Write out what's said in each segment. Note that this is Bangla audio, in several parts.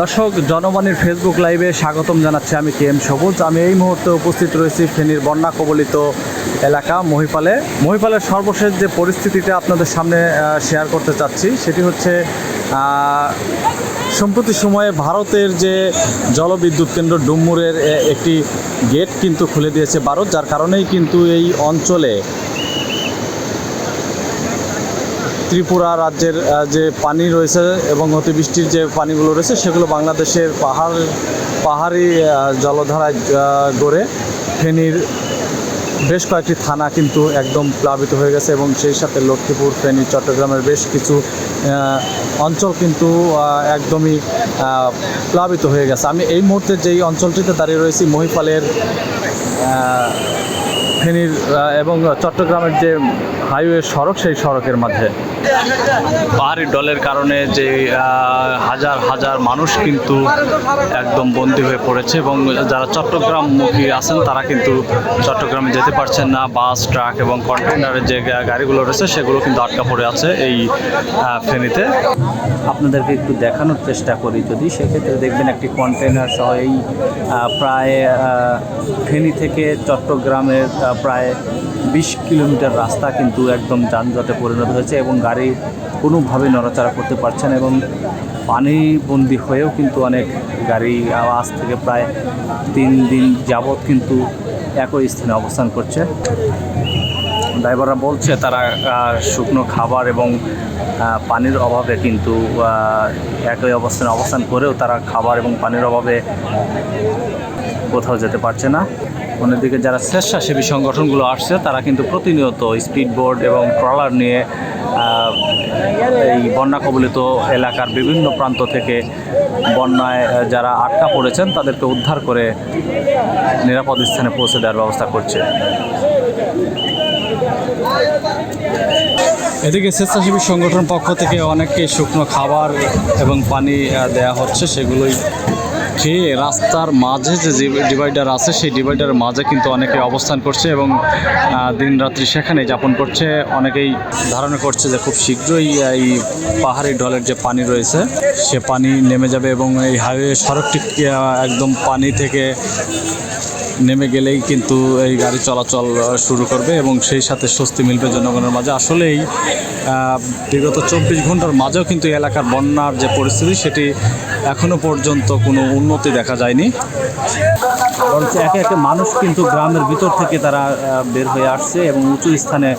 দর্শক জনবাণীর ফেসবুক লাইভে স্বাগতম জানাচ্ছি আমি কে এম সবুজ। আমি এই মুহূর্তে উপস্থিত রয়েছি ফেনীর বন্যা কবলিত এলাকা মহিপালে। মহিপালের সর্বশেষ যে পরিস্থিতিটা আপনাদের সামনে শেয়ার করতে চাচ্ছি, সেটি হচ্ছে সম্প্রতি সময়ে ভারতের যে জলবিদ্যুৎ কেন্দ্র ডুমুরের একটি গেট কিন্তু খুলে দিয়েছে ভারত, যার কারণেই কিন্তু এই অঞ্চলে ত্রিপুরা রাজ্যের যে পানি রয়েছে এবং অতিবৃষ্টির যে পানিগুলো রয়েছে, সেগুলো বাংলাদেশের পাহাড়, পাহাড়ি জলধারায় গড়ে ফেনীর বেশ কয়েকটি থানা কিন্তু একদম প্লাবিত হয়ে গেছে এবং সেই সাথে লক্ষ্মীপুর, ফেনী, চট্টগ্রামের বেশ কিছু অঞ্চল কিন্তু একদমই প্লাবিত হয়ে গেছে। আমি এই মুহূর্তে যেই অঞ্চলটিতে দাঁড়িয়ে রয়েছি, মহিপালের আহ, এবং চট্টগ্রামের যে হাইওয়ে সড়ক সেই সড়কের মাঝে। পাহাড়ি ডলের কারণে যে হাজার হাজার মানুষ কিন্তু একদম বন্দী হয়ে পড়েছে এবং যারা চট্টগ্রামমুখী আছেন তারা কিন্তু চট্টগ্রামে যেতে পারছেন না। বাস ট্রাক এবং কন্টেনারের যে গাড়িগুলো রয়েছে সেগুলো কিন্তু আটকা পড়ে আছে এই ফেনীতে আপনাদেরকে একটু দেখানোর চেষ্টা করি যদি সেক্ষেত্রে দেখবেন একটি কন্টেনার সহ এই প্রায় ফেনী থেকে চট্টগ্রামের প্রায় বিশ কিলোমিটার রাস্তা কিন্তু একদম যানজটে পরিণত হয়েছে এবং গাড়ি কোনোভাবে নড়াচড়া করতে পারছে না এবং পানিবন্দি হয়েও কিন্তু অনেক গাড়ি আজ থেকে প্রায় তিন দিন যাবৎ কিন্তু একই স্থানে অবস্থান করছে। ড্রাইভাররা বলছে তারা শুকনো খাবার এবং পানির অভাবে কিন্তু একই অবস্থানে অবস্থান করেও তারা খাবার এবং পানির অভাবে কোথাও যেতে পারছে না। অন্যদিকে যারা স্বেচ্ছাসেবী সংগঠনগুলো আসছে, তারা কিন্তু প্রতিনিয়ত স্পিড বোর্ড এবং ট্রলার নিয়ে এই বন্যা কবলিত এলাকার বিভিন্ন প্রান্ত থেকে বন্যায় যারা আটকা পড়েছেন, তাদেরকে উদ্ধার করে নিরাপদ স্থানে পৌঁছে দেওয়ার ব্যবস্থা করছে। এদিকে স্বেচ্ছাসেবী সংগঠন পক্ষ থেকে অনেককে শুকনো খাবার এবং পানি দেয়া হচ্ছে, সেগুলোই খেয়ে রাস্তার মাঝে যে ডিভাইডার আছে সেই ডিভাইডারের মাঝে কিন্তু অনেকে অবস্থান করছে এবং আহ, দিনরাত্রি সেখানে যাপন করছে। অনেকেই ধারণা করছে যে খুব শীঘ্রই এই পাহাড়ি ঢলের যে পানি রয়েছে সে পানি নেমে যাবে এবং এই হাইওয়ে সড়কটি একদম পানি থেকে নেমে গেলেই কিন্তু এই গাড়ি চলাচল শুরু করবে এবং সেই সাথে স্বস্তি মিলবে জনগণের মাঝে। আসলেই বিগত চব্বিশ ঘণ্টার মাঝেও কিন্তু এলাকার বন্যার যে পরিস্থিতি সেটি এখনও পর্যন্ত কোনো উন্নতি দেখা যায়নি। বরঞ্চ একে একে মানুষ কিন্তু গ্রামের ভিতর থেকে তারা বের হয়ে আসছে এবং উঁচু স্থানে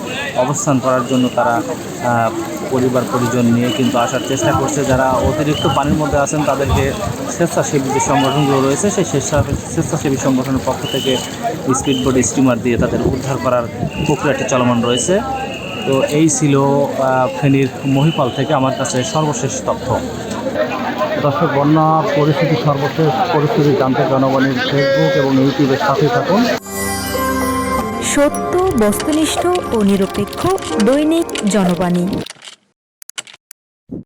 অবস্থান করার জন্য তারা পরিবার পরিজন নিয়ে কিন্তু আসার চেষ্টা করছে। যারা অতিরিক্ত পানির মধ্যে আছেন, তাদেরকে স্বেচ্ছাসেবী যে সংগঠনগুলো রয়েছে, সেই স্বেচ্ছা, স্বেচ্ছাসেবী সংগঠনের পক্ষ থেকে স্পিডবোট, স্টিমার দিয়ে তাদের উদ্ধার করার প্রক্রিয়াটি চলমান রয়েছে। তো এই ছিল ফেনীর মহিপাল থেকে আমার কাছে সর্বশেষ তথ্য। দর্শক, বন্যা পরিস্থিতি সর্বশেষ পরিস্থিতি জানতে জনগণের ফেসবুক এবং ইউটিউবের সাথে থাকুন। সত্য, বস্তুনিষ্ঠ ও নিরপেক্ষ দৈনিক জনবাণী।